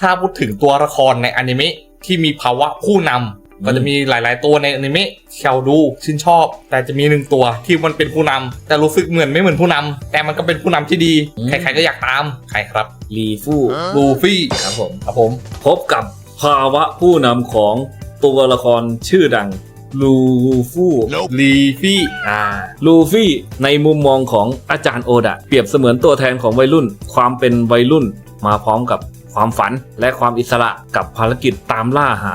ถ้าพูดถึงตัวละครในอนิเมะที่มีภาวะผู้นำก็จะมีหลาย ๆ ตัวในอนิเมะที่เราดูชื่นชอบ แต่จะมีหนึ่งตัวที่มันเป็นผู้นำแต่รู้สึกเหมือนไม่เหมือนผู้นำแต่มันก็เป็นผู้นำที่ดีอืมใครๆก็อยากตามใครครับลีฟู่ลูฟี่ครับผมครับผม พบกับภาวะผู้นำของตัวละครชื่อดังลูฟู่ลีฟี่อ่าลูฟี่ในมุมมองของอาจารย์โอดะ เปรียบเสมือนตัวแทนของวัยรุ่น ความเป็นวัยรุ่นมาพร้อมกับ ความฝันและความอิสระกับภารกิจตามล่าหา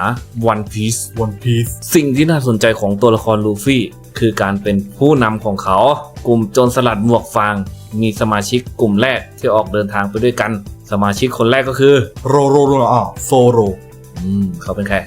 One Piece One Piece สิ่งที่น่าสนใจของตัวละครลูฟี่ คือการเป็นผู้นำของเขา กลุ่มโจรสลัดหมวกฟาง มีสมาชิกกลุ่มแรกที่ออกเดินทางไปด้วยกัน สมาชิกคนแรกก็คือโรโรโรอ่าโซโรอืมเขาเป็นใคร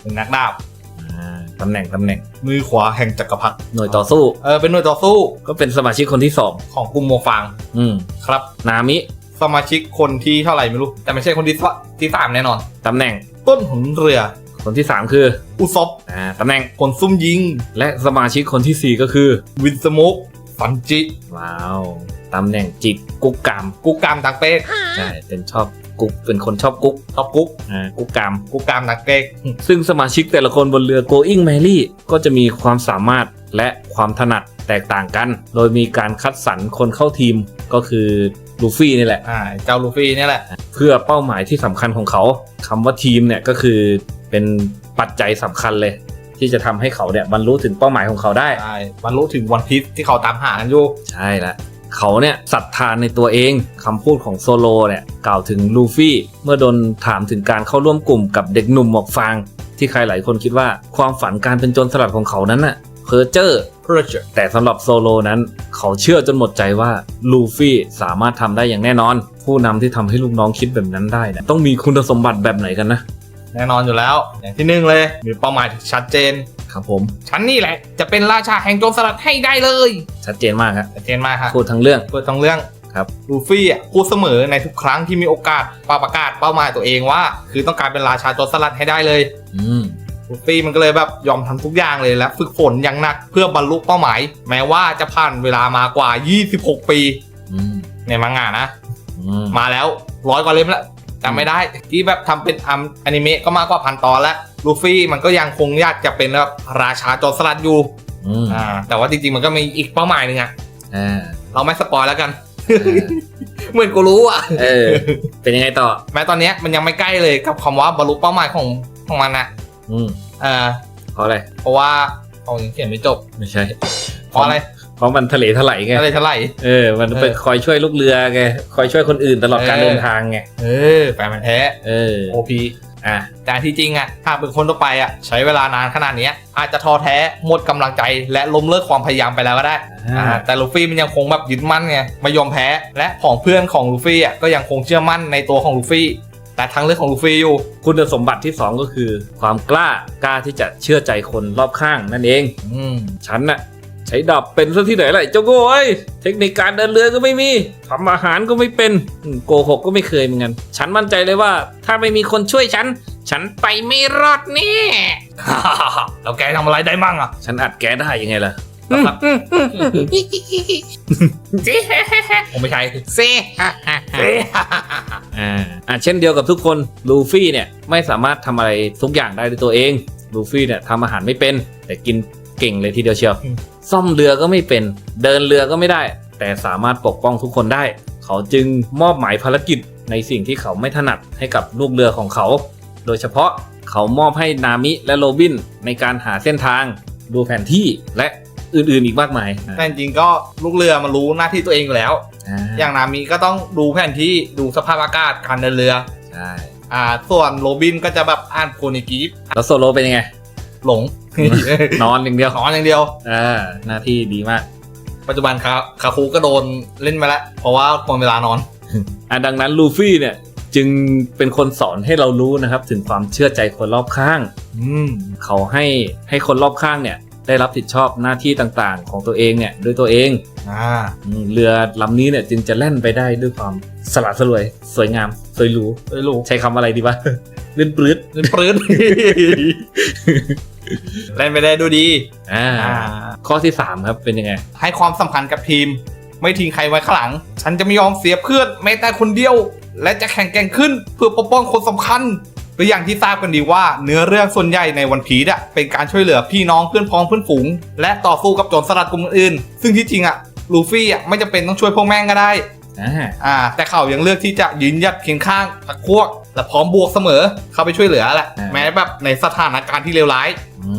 เป็นนักดาบอ่าตำแหน่งตำแหน่งมือขวาแห่งจักรพรรดิหน่วยต่อสู้เออเป็นหน่วยต่อสู้ก็เป็นสมาชิกคนที่สองของกลุ่มโมฟางอืมครับ นามิ สมาชิกคนที่เท่าไหร่ไม่รู้ แต่ไม่ใช่คนที่สที่สามแน่นอน ตำแหน่งต้นหุนเรือ คนที่สามคืออุซบอ่าตำแหน่งคนซุ่มยิง และสมาชิกคนที่สี่ก็คือ วินสโมกฟันจิ ว้าวตำแหน่งจิกกุ๊กกามกุกกามดักเป๊กใช่เป็นชอบกุ๊กเป็นคนชอบกุ๊กตอบกุกอ่ากุ๊กกามกุกกามดักเป๊กซึ่งสมาชิกแต่ละคนบนเรือ Going Merry ก็จะมีความสามารถและความถนัดแตกต่างกัน โดยมีการคัดสรรคนเข้าทีมก็คือ ลูฟี่นี่แหละ อ่าเจ้าลูฟี่เนี่ยแหละ เพื่อเป้าหมายที่สำคัญของเขาคำว่าทีมเนี่ยก็คือเป็นปัจจัยสำคัญเลย ที่จะทำให้เขาเนี่ยบรรลุถึงเป้าหมายของเขาได้ ใช่บรรลุถึงวันพีซที่เขาตามหากันอยู่ ใช่ละเขาเนี่ยศรัทธานในตัวเองคำพูดของโซโลเนี่ยกล่าวถึงลูฟี่ เมื่อโดนถามถึงการเข้าร่วมกลุ่มกับเด็กหนุ่มหมวกฟาง ที่ใครหลายคนคิดว่าความฝันการเป็นโจรสลัดของเขานั้นน่ะ เพอเจอร์เพื่อจะแต่สำหรับโซโลนั้น เขาเชื่อจนหมดใจว่าลูฟี่สามารถทำได้อย่างแน่นอน ผู้นำที่ทำให้ลูกน้องคิดแบบนั้นได้เนี่ยต้องมีคุณสมบัติแบบไหนกันนะ แน่นอนอยู่แล้ว อย่างที่หนึ่งเลยมีเป้าหมายที่ชัดเจน ครับผม ฉันนี่แหละ จะเป็นราชาแห่งโจรสลัดให้ได้เลยชัดเจนมากครับชัดเจนมากครับพูดทั้งเรื่องเปิดทั้งเรื่องครับลูฟี่อะพูดเสมอในทุกครั้งที่มีโอกาสปาประกาศเป้าหมายตัวเองว่า คือต้องการเป็นราชาโจรสลัดให้ได้เลย อืม ลูฟี่มันก็เลยแบบยอมทำทุกอย่างเลยและฝึกฝนอย่างหนักเพื่อบรรลุเป้าหมาย แม้ว่าจะผ่านเวลามากว่า 26 ปีอืมในมังงะนะอืมมาแล้วร้อยกว่าเล่มแล้วจำไม่ได้ที่แบบทำเป็นอัมอนิเมะก็มากกว่าพันตอนแล้วลูฟี่มันก็ยังคงอยากจะเป็นแบบราชาโจรสลัดอยู่อืมอ่าแต่ว่าจริงๆมันก็มีอีกเป้าหมายหนึ่งอะอ่าเราไม่สปอยแล้วกันเหมือนกูรู้อะเออเป็นยังไงต่อ แม้ตอนเนี้ยมันยังไม่ใกล้เลยกับคำว่าบรรลุเป้าหมายของของมันอะ อืมเออเพราะอะไร เพราะว่าเขายังเขียนไม่จบ ไม่ใช่ เพราะอะไร เพราะมันทะเลถลายไงอะไรเท่าไหร่เออ มันเป็นเออคอยช่วยลูกเรือไง คอยช่วยคนอื่นตลอดการเออเดินทางไง เออแฟนมันแท้ เออ โอพีอะแต่ที่จริงอะถ้าเป็นคนทั่วไปอะใช้เวลานานขนาดเนี้ยอาจจะท้อแท้หมดกำลังใจ และล้มเลิกความพยายามไปแล้วก็ได้อ่าอ่าแต่ลูฟี่มันยังคงแบบยึดมั่นไงไม่ยอมแพ้ และของเพื่อนของลูฟี่อะก็ยังคงเชื่อมั่นในตัวของลูฟี่ แต่ทางเลือกของลูฟี่อยู่ คุณสมบัติที่สองก็คือ ความกล้ากล้าที่จะเชื่อใจคนรอบข้างนั่นเอง อืมฉันน่ะใช้ดับเป็นซะที่ไหนล่ะไอ้เจ้าโง่เอ้ยเทคนิคการเดินเรือก็ไม่มีทำอาหารก็ไม่เป็นอืมโกหกก็ไม่เคยเหมือนกันฉันมั่นใจเลยว่า ถ้าไม่มีคนช่วยฉัน ฉันไปไม่รอดแน่ แล้วแกทำอะไรได้มั่งอะ ฉันอัดแกได้ยังไงล่ะ ผมไม่ใช่เซ่ฮ่าฮ่าฮ่าเอ๊ะอ่าอะเช่นเดียวกับทุกคนลูฟี่เนี่ยไม่สามารถทำอะไรทุกอย่างได้ด้วยตัวเองลูฟี่เนี่ยทำอาหารไม่เป็น แต่กินเก่งเลยทีเดียวเชียว ซ่อมเรือก็ไม่เป็น เดินเรือก็ไม่ได้ แต่สามารถปกป้องทุกคนได้ เขาจึงมอบหมายภารกิจในสิ่งที่เขาไม่ถนัดให้กับลูกเรือของเขา โดยเฉพาะเขามอบให้นามิและโรบินในการหาเส้นทาง ดูแผนที่และ อื่นๆอีกมากมายแต่จริงๆก็ลูกเรือมันรู้หน้าที่ตัวเองอยู่แล้วอ่าอย่างนามิก็ต้องดูแผนที่ดูสภาพอากาศการเดินเรือใช่อ่าส่วนโรบินก็จะแบบอ่านโคนิกีฟแล้วโซโลเป็นยังไง หลง นอนอย่างเดียวนอนอย่างเดียวอ่าหน้าที่ดีมาก ปัจจุบันคาคาคูก็โดนเล่นไปแล้ว เพราะว่าหมดเวลานอนอะดังนั้นลูฟี่เนี่ยจึงเป็นคนสอนให้เรารู้นะครับ ถึงความเชื่อใจคนรอบข้าง อืมเขาให้ให้คนรอบข้างเนี่ย ได้รับผิดชอบหน้าที่ต่างๆ ของตัวเองเนี่ยด้วยตัวเองอ่าอืมเรือลำนี้เนี่ยจึงจะแล่นไปได้ด้วยความสละสลวย สวยงามสวยหรูไม่รู้ใช้คำอะไรดีวะ ลื่นปลื้ด เล่นปลื้นเล่นไปได้ดูดีอ่าอ่าข้อที่สามครับเป็นยังไง ให้ความสำคัญกับทีม ไม่ทิ้งใครไว้ข้างหลัง ฉันจะไม่ยอมเสียเพื่อนแม้แต่คนเดียว และจะแข่งแกร่งขึ้นเพื่อปกป้องคนสำคัญ ตัวอย่างที่ทราบกันดีว่าเนื้อเรื่องส่วนใหญ่ในวันพีดอะเป็นการช่วยเหลือพี่น้องเพื่อนพ้องเพื่อนฝูง และต่อสู้กับโจรสลัดกลุ่มอื่นๆซึ่งที่จริงอะลูฟี่อะไม่จำเป็นต้องช่วยพวกแม่งก็ได้อ่าอ่าแต่เขายังเลือกที่จะยืนหยัดเคียงข้างพักพวก และพร้อมบวกเสมอเข้าไปช่วยเหลือแหละแม้แบบในสถานการณ์ที่เลวร้าย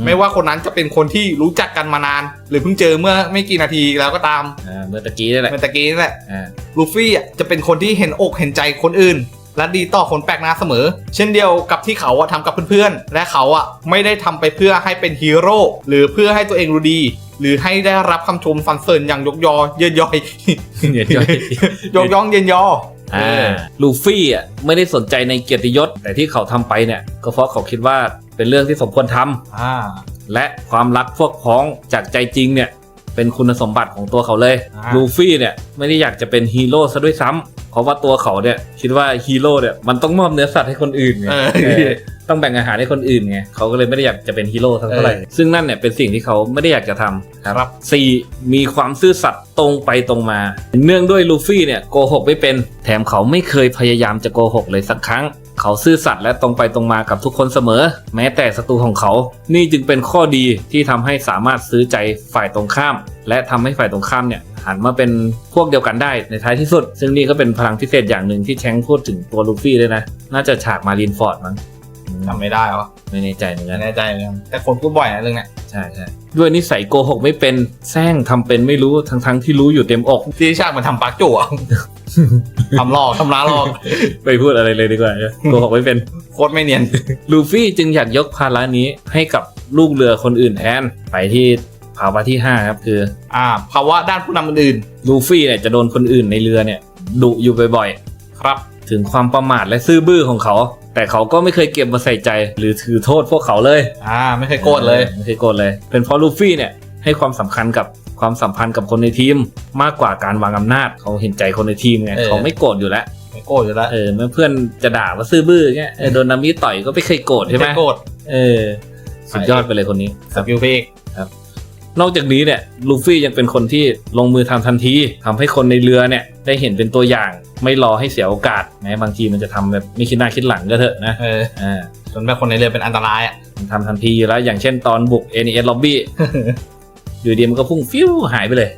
ไม่ว่าคนนั้นจะเป็นคนที่รู้จักกันมานาน หรือเพิ่งเจอเมื่อไม่กี่นาทีแล้วก็ตามอ่าเมื่อตะกี้นี่แหละเมื่อตะกี้นี่แหละอ่าลูฟี่อะจะเป็นคนที่เห็นอกเห็นใจคนอื่น และดีต่อคนแปลกหน้าเสมอ เช่นเดียวกับที่เขาอะทำกับเพื่อนๆ และเขาอะไม่ได้ทำไปเพื่อให้เป็นฮีโร่หรือเพื่อให้ตัวเองรู้ดี หรือให้ได้รับคำชมสรรเสริญอย่างยกยอเยินยอยเดี๋ยวจะยกย่องเยินยออ่าลูฟี่อะไม่ได้สนใจในเกียรติยศ แต่ที่เขาทำไปเนี่ยก็เพราะเขาคิดว่าเป็นเรื่องที่สมควรทำอ่าและความรักพวกพ้องจากใจจริงเนี่ยเป็นคุณสมบัติของตัวเขาเลยอ่าลูฟี่เนี่ยไม่ได้อยากจะเป็นฮีโร่ซะด้วยซ้ำ เพราะว่าตัวเขาเนี่ยคิดว่าฮีโร่เนี่ยมันต้องมอบเนื้อสัตว์ให้คนอื่นไงเออ เออต้องแบ่งอาหารให้คนอื่นไงเขาก็เลยไม่ได้อยากจะเป็นฮีโร่ทั้งเท่าไหร่เออซึ่งนั่นเนี่ยเป็นสิ่งที่เขาไม่ได้อยากจะทำครับสี่มีความซื่อสัตย์ตรงไปตรงมา เนื่องด้วยลูฟี่เนี่ยโกหกไม่เป็น แถมเขาไม่เคยพยายามจะโกหกเลยสักครั้ง เขาซื่อสัตย์และตรงไปตรงมากับทุกคนเสมอ แม้แต่ศัตรูของเขา นี่จึงเป็นข้อดีที่ทำให้สามารถซื้อใจฝ่ายตรงข้าม และทำให้ฝ่ายตรงข้ามเนี่ยหันมาเป็นพวกเดียวกันได้ในท้ายที่สุด ซึ่งนี่ก็เป็นพลังพิเศษอย่างหนึ่งที่แชงพูดถึงตัวลูฟี่เลยนะ น่าจะฉากมารีนฟอร์ดมั้งอืมจำไม่ได้วะไม่แน่ใจเหมือนกัไม่นแน่ใจเหมือนกันแต่คนพูดบ่อยนะเรื่องเนี้ยใช่ใช่ด้วยนิสัยโกหกไม่เป็นแซงทำเป็นไม่รู้ทั้งทั้งๆที่รู้อยู่เต็มอกที่ฉากมันทำปากจั่วทำหลอกทำร้านหลอกไปพูดอะไรเลยดีกว่าโกหกไม่เป็นโคตรไม่เนียน ลูฟี่จึงอยากยกภาระนี้ให้กับลูกเรือคนอื่นแทนไปที่ ภาวะที่5ครับคือ อ่าภาวะด้านผู้นำอื่นลูฟี่เนี่ยจะโดนคนอื่นในเรือเนี่ยดุอยู่บ่อยๆครับ ๆ ถึงความประมาทและซื่อบื้อของเขา แต่เขาก็ไม่เคยเก็บมาใส่ใจ หรือถือโทษพวกเขาเลย อ่า ไม่เคยโกรธเลย ไม่เคยโกรธเลย เป็นเพราะลูฟี่เนี่ยให้ความสำคัญกับความสัมพันธ์กับคนในทีม มากกว่าการวางอำนาจเขาเห็นใจคนในทีมไงเออ เขาไม่โกรธอยู่แล้วไม่โกรธอยู่แล้วเออเมื่อเพื่อนจะด่าว่าซื่อบื้อเงี้ยเออโดนนามิต่อยก็ไม่เคยโกรธใช่ไหมไม่โกรธเออสุดยอดไปเลยคนนี้ สกิลเพก นอกจากนี้เนี่ยลูฟี่ยังเป็นคนที่ลงมือทำทันทีทำให้คนในเรือเนี่ยได้เห็นเป็นตัวอย่าง ไม่รอให้เสียโอกาสแม้บางทีมันจะทำแบบไม่คิดหน้าคิดหลังก็เถอะนะเอออ่าจนแบบคนในเรือเป็นอันตรายอะมันทำทันทีอยู่แล้วอย่างเช่นตอนบุก NES Lobby อยู่ดีมันก็พุ่งฟิวหายไปเลย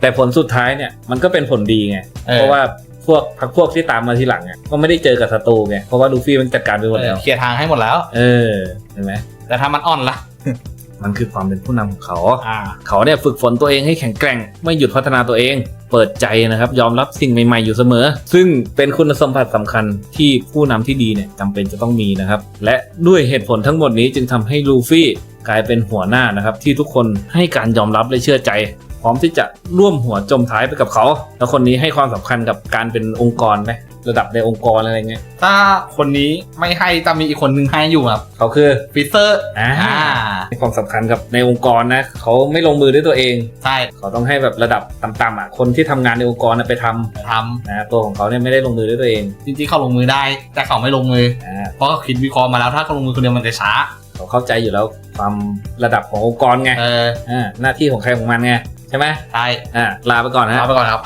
แต่ผลสุดท้ายเนี่ยมันก็เป็นผลดีไงเออเพราะว่าพวกพักพวกที่ตามมาทีหลังอะก็ไม่ได้เจอกับศัตรูไงเพราะว่าลูฟี่มันจัดการไปหมดแล้วเคลียร์ทางให้หมดแล้ว เออเห็นไหมแต่ถ้ามันอ่อนล่ะ มันคือความเป็นผู้นำของเขาอ่าเขาเนี่ยฝึกฝนตัวเองให้แข็งแกร่ง ไม่หยุดพัฒนาตัวเอง เปิดใจนะครับ ยอมรับสิ่งใหม่ๆอยู่เสมอ ซึ่งเป็นคุณสมบัติสำคัญที่ผู้นำที่ดีเนี่ยจำเป็นจะต้องมีนะครับ และด้วยเหตุผลทั้งหมดนี้จึงทำให้ลูฟี่กลายเป็นหัวหน้านะครับที่ทุกคนให้การยอมรับและเชื่อใจ พร้อมที่จะร่วมหัวจมท้ายไปกับเขา แล้วคนนี้ให้ความสำคัญกับการเป็นองค์กรไหมระดับในองค์กรอะไรเงี้ย ถ้าคนนี้ไม่ให้จะมีอีกคนนึงให้อยู่ครับ เขาคือฟิเซอร์อ่าอ่าให้ความสำคัญกับในองค์กรนะเขาไม่ลงมือด้วยตัวเอง ใช่เขาต้องให้แบบระดับต่ำๆอะคนที่ทำงานในองค์กรน่ะไปทำทนะตัวของเขาเนี่ยไม่ได้ลงมือด้วยตัวเองำจริงๆเขาลงมือได้ แต่เขาไม่ลงมืออ่าเพราะเขาคิดวิเคราะห์มาแล้วถ้าเขาลงมือคนเดียวมันจะช้าเขาเข้าใจอยู่แล้วความระดับขององค์กรไงเอออ่าหน้าที่ของใครของมันไง ใช่ไหมใช่อ่าลาไปก่อนนะลาไปก่อนครับ